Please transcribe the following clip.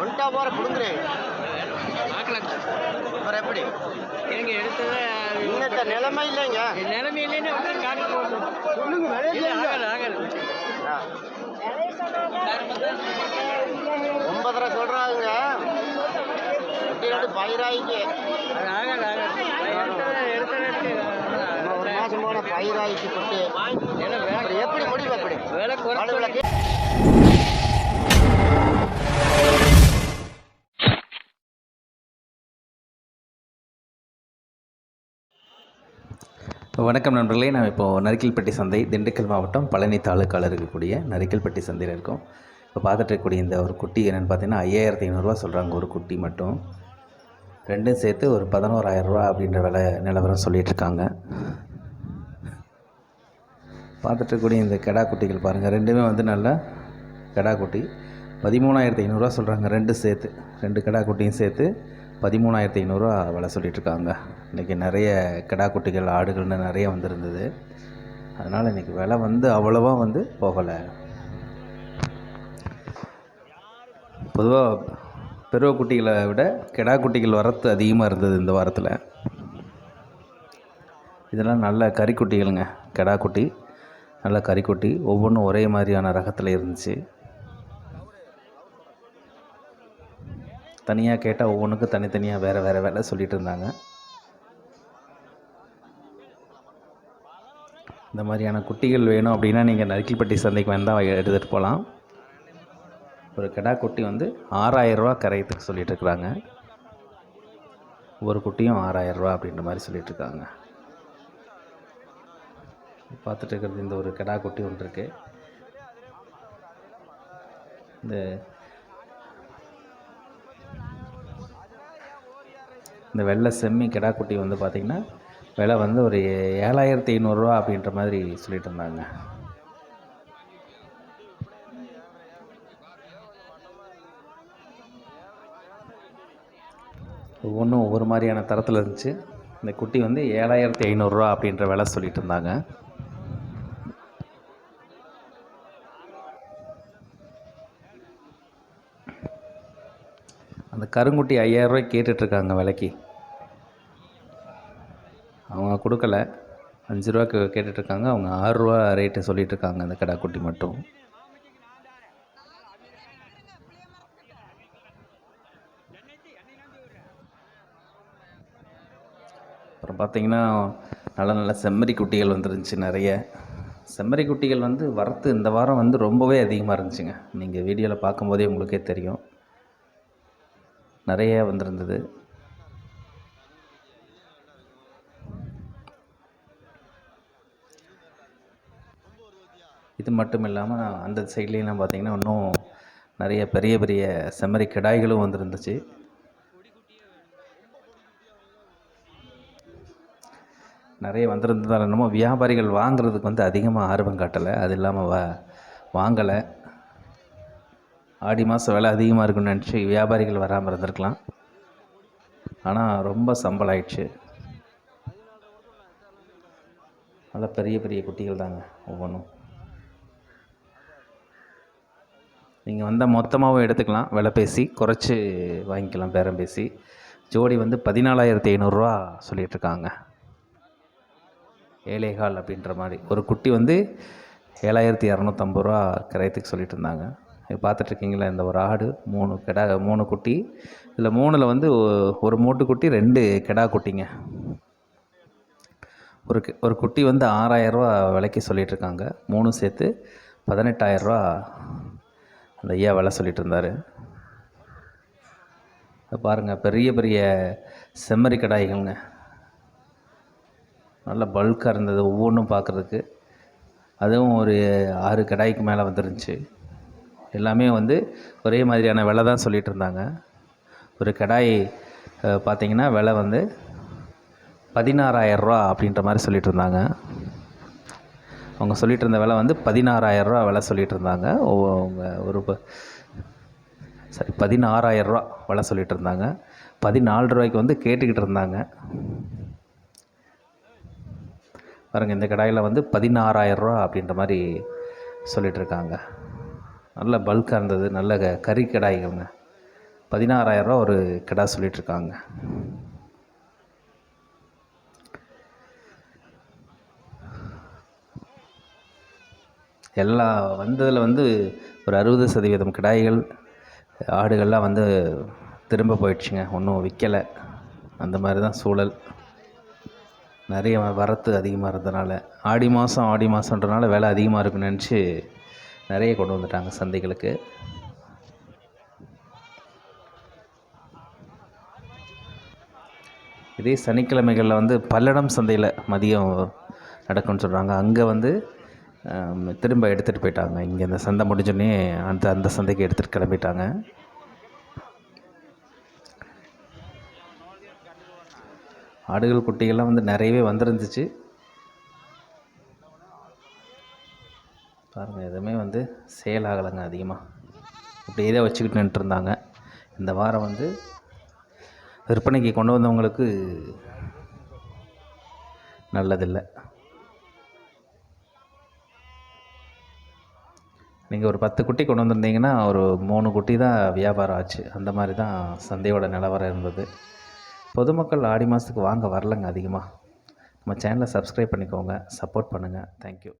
ஒன்ட்டா போகிற கொடுக்குறேன் பார்க்கலாம் அப்புறம் எப்படி? எங்க எடுத்ததை இன்னத்த நிலைமை இல்லைங்க. நிலைமையிலேயே வந்து காட்டு சொல்லுங்க. ஒன்பதரை ரெண்டு பயிராய்க்கு ஒரு மாதம் போன பயிராய்க்கு குட்டி. எப்படி முடிவு எப்படி வேலை வணக்கம் நண்பர்களே நான் இப்போது நரிக்கல்பட்டி சந்தை திண்டுக்கல் மாவட்டம் பழனி தாலுக்காவில் இருக்கக்கூடிய நரிக்கல்பட்டி சந்தையில் இருக்கோம். இப்போ பார்த்துட்டு இருக்கக்கூடிய இந்த ஒரு குட்டி என்னென்னு பார்த்தீங்கன்னா ஐயாயிரத்தி ஐநூறுரூவா சொல்கிறாங்க ஒரு குட்டி மட்டும். ரெண்டும் சேர்த்து ஒரு பதினோராயிரரூவா அப்படின்ற விலை நிலவரம் சொல்லிகிட்ருக்காங்க பார்த்துட்டு இருக்கக்கூடிய இந்த கெடா குட்டிகள் பாருங்கள் ரெண்டுமே வந்து நல்ல கெடா குட்டி. பதிமூணாயிரத்தி ஐநூறுரூவா சொல்கிறாங்க ரெண்டு சேர்த்து ரெண்டு கெடா குட்டியும் சேர்த்து. பதிமூணாயிரத்தி ஐநூறுரூவா விலை சொல்லிட்டு இருக்காங்க இன்றைக்கி நிறைய கிடா குட்டிகள் ஆடுகள்னு நிறைய வந்திருந்தது. அதனால் இன்றைக்கி விலை வந்து அவ்வளோவா வந்து போகலை. பொதுவாக பெருவ குட்டிகளை விட கிடா குட்டிகள் வரத்து அதிகமாக இருந்தது இந்த வாரத்தில். இதெல்லாம் நல்ல கறிக்குட்டிகளுங்க. கெடா குட்டி நல்ல கறிக்குட்டி ஒவ்வொன்றும் ஒரே மாதிரியான ரகத்தில் இருந்துச்சு. தனியாக கேட்டால் ஒவ்வொன்றுக்கும் தனித்தனியாக வேறு வேறு வேலை சொல்லிகிட்டு இருந்தாங்க. இந்த மாதிரியான குட்டிகள் வேணும் அப்படின்னா நீங்கள் நரிக்கல்பட்டி சந்தைக்கு வந்தால் எடுத்துகிட்டு போகலாம் ஒரு கிடா குட்டி வந்து ஆறாயிரரூவா கரையத்துக்கு சொல்லிகிட்ருக்குறாங்க இருக்கிறாங்க. ஒரு குட்டியும் ஆறாயிரரூவா அப்படின்ற மாதிரி சொல்லிகிட்ருக்காங்க பார்த்துட்டு இருக்கிறது இந்த ஒரு கிடா குட்டி ஒன்று இருக்குது இந்த இந்த வெள்ளை செம்மி கிடாக்குட்டி வந்து பார்த்திங்கன்னா விலை வந்து ஒரு ஏழாயிரத்தி ஐநூறுரூவா அப்படின்ற மாதிரி சொல்லிட்டு இருந்தாங்க. ஒவ்வொன்றும் ஒவ்வொரு மாதிரியான தரத்தில் இருந்துச்சு. இந்த குட்டி வந்து ஏழாயிரத்தி ஐநூறுரூவா அப்படின்ற விலை சொல்லிட்டு இருந்தாங்க. அந்த கருங்குட்டி ஐயாயிரரூவாய்க்கு கேட்டுட்ருக்காங்க விலைக்கு. அவங்க கொடுக்கல. அஞ்சு ரூபாய்க்கு கேட்டுட்ருக்காங்க. அவங்க ஆறுரூவா ரேட்டு சொல்லிட்டு இருக்காங்க அந்த கடா குட்டி மட்டும். அப்புறம் பார்த்தீங்கன்னா நல்ல நல்ல செம்மறி குட்டிகள் வந்துருந்துச்சு நிறைய. செம்மறி குட்டிகள் வந்து வரத்து இந்த வாரம் வந்து ரொம்பவே அதிகமாக இருந்துச்சுங்க. நீங்கள் வீடியோவில் பார்க்கும்போதே உங்களுக்கே தெரியும். நிறைய வந்திருந்தது. இது மட்டும் இல்லாமல் அந்த சைட்லேயெல்லாம் பார்த்திங்கன்னா இன்னும் நிறைய பெரிய பெரிய செம்மறி கிடாய்களும் வந்துருந்துச்சு. நிறைய வந்திருந்ததால் என்னமோ வியாபாரிகள் வாங்குறதுக்கு வந்து அதிகமாக ஆர்வம் காட்டலை. அது இல்லாமல் வா வாங்கலை. ஆடி மாதம் விலை அதிகமாக இருக்குன்னு நினச்சி வியாபாரிகள் வராமல் இருந்திருக்கலாம். ஆனால் ரொம்ப சம்பளம் ஆயிடுச்சு நல்லா பெரிய பெரிய குட்டிகள் தாங்க ஒவ்வொன்றும். நீங்கள் வந்தால் மொத்தமாகவும் எடுத்துக்கலாம். விலை பேசி குறைச்சி வாங்கிக்கலாம் பேரம் பேசி. ஜோடி வந்து பதினாலாயிரத்தி ஐநூறுரூவா சொல்லிகிட்ருக்காங்க ஏழைகால் அப்படின்ற மாதிரி. ஒரு குட்டி வந்து ஏழாயிரத்தி இரநூத்தம்பது ரூபா கிரயத்துக்கு சொல்லிட்டு இருந்தாங்க பார்த்துட்ருக்கீங்களா? இந்த ஒரு ஆடு மூணு கெடா மூணு குட்டி. இதில் மூணில் வந்து ஒரு மூட்டு குட்டி ரெண்டு கெடா குட்டிங்க. ஒரு ஒரு குட்டி வந்து ஆறாயிரரூவா விலைக்கு சொல்லிகிட்ருக்காங்க மூணு சேர்த்து பதினெட்டாயிரரூவா அந்த ஐயா வேலை சொல்லிட்டு இருந்தார் பாருங்கள் பெரிய பெரிய செம்மறி கடாய்கள்ங்க. நல்ல பல்காக இருந்தது ஒவ்வொன்றும் பார்க்குறதுக்கு அதுவும் ஒரு ஆறு கடாய்க்கு மேலே வந்துருந்துச்சு. எல்லாமே வந்து ஒரே மாதிரியான விலை தான் சொல்லிட்டு இருந்தாங்க ஒரு கடாய் பார்த்திங்கன்னா பார்த்தீங்கன்னா விலை வந்து பதினாறாயிரரூவா அப்படின்ற மாதிரி சொல்லிட்டு இருந்தாங்க அவங்க சொல்லிட்டு இருந்த விலை வந்து பதினாறாயிரரூவா விலை சொல்லிட்டு இருந்தாங்க அவங்க ஒரு ப- சரி பதினாறாயிரரூவா விலை சொல்லிட்டு இருந்தாங்க பதினாலு ரூபாய்க்கு வந்து கேட்டுக்கிட்டு இருந்தாங்க. பாருங்கள் இந்த கடாயில் வந்து பதினாறாயிரரூவா அப்படின்ற மாதிரி சொல்லிகிட்ருக்காங்க நல்ல பல்காக இருந்தது நல்ல க- கறி கடாய்கள்ங்க. பதினாறாயிரரூவா ஒரு கிடா சொல்லிகிட்ருக்காங்க எல்லா வந்ததில் வந்து ஒரு அறுபது சதவீதம் கிடாய்கள் ஆடுகள்லாம் வந்து திரும்ப போயிடுச்சுங்க. ஒன்றும் விற்கலை அந்த மாதிரி தான் சூழல். நிறைய வரத்து அதிகமாக இருந்ததுனால. ஆடி மாதம் ஆடி மாதன்றனால விலை அதிகமாக இருக்குன்னு நினச்சி நிறைய கொண்டு வந்துட்டாங்க சந்தைகளுக்கு. இதே சனிக்கிழமைகளில் வந்து பல்லடம் சந்தையில் மதியம் நடக்கும்னு சொல்கிறாங்க அங்கே வந்து திரும்ப எடுத்துகிட்டு போயிட்டாங்க. இங்கே இந்த சந்தை முடிஞ்சோடனே அந்த அந்த சந்தைக்கு எடுத்துகிட்டு கிளம்பிட்டாங்க. ஆடுகள் குட்டிகள்லாம் வந்து நிறையவே வந்துருந்துச்சு. பாருங்கள் எதுவுமே வந்து சேல் ஆகலைங்க அதிகமாக அப்படியே தான் வச்சுக்கிட்டு நின்றுருந்தாங்க இந்த வாரம் வந்து விற்பனைக்கு கொண்டு வந்தவங்களுக்கு நல்லதில்லை. நீங்கள் ஒரு பத்து குட்டி கொண்டு வந்திருந்தீங்கன்னா ஒரு மூணு குட்டி தான் வியாபாரம் ஆச்சு. அந்த மாதிரி தான் சந்தையோட நிலவரம் இருந்தது. பொதுமக்கள் ஆடி மாதத்துக்கு வாங்க வரலங்க அதிகமாக நம்ம சேனலை சப்ஸ்கிரைப் பண்ணிக்கோங்க. சப்போர்ட் பண்ணுங்கள் தேங்க்யூ